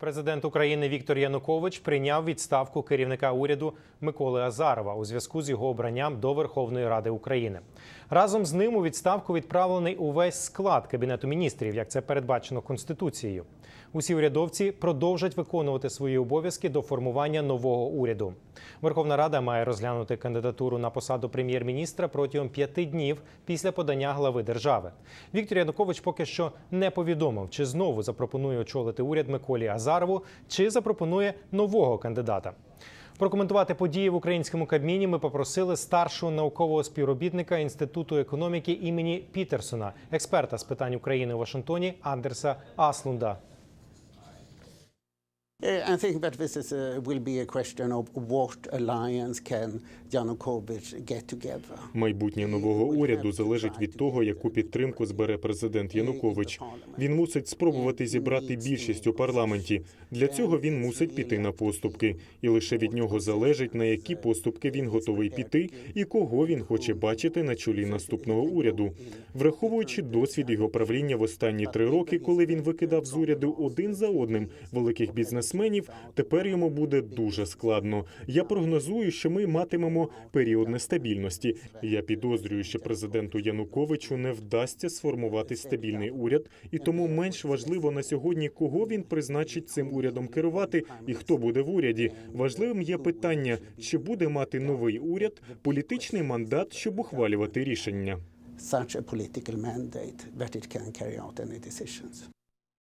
Президент України Віктор Янукович прийняв відставку керівника уряду Миколи Азарова у зв'язку з його обранням до Верховної Ради України. Разом з ним у відставку відправлений увесь склад кабінету міністрів, як це передбачено конституцією. Усі урядовці продовжать виконувати свої обов'язки до формування нового уряду. Верховна Рада має розглянути кандидатуру на посаду прем'єр-міністра протягом п'яти днів після подання глави держави. Віктор Янукович поки що не повідомив, чи знову запропонує очолити уряд Миколі Азарову, чи запропонує нового кандидата. Прокоментувати події в українському кабміні ми попросили старшого наукового співробітника Інституту економіки імені Пітерсона, експерта з питань України у Вашингтоні Андерса Аслунда. Uh, I think that this is, uh, will be a question of what alliance can Yanukovych get together. Майбутнє нового уряду залежить від того, яку підтримку збере президент Янукович. Він мусить спробувати зібрати більшість у парламенті. Для цього він мусить піти на поступки, і лише від нього залежить на які поступки він готовий піти і кого він хоче бачити на чолі наступного уряду, враховуючи досвід його правління в останні три роки, коли він викидав з уряду один за одним великих бізнесменів. Тепер йому буде дуже складно. Я прогнозую, що ми матимемо період нестабільності. Я підозрюю, що президенту Януковичу не вдасться сформувати стабільний уряд, і тому менш важливо на сьогодні, кого він призначить цим урядом керувати і хто буде в уряді. Важливим є питання, чи буде мати новий уряд політичний мандат, щоб ухвалювати рішення. Such a political mandate that it can carry out any decisions.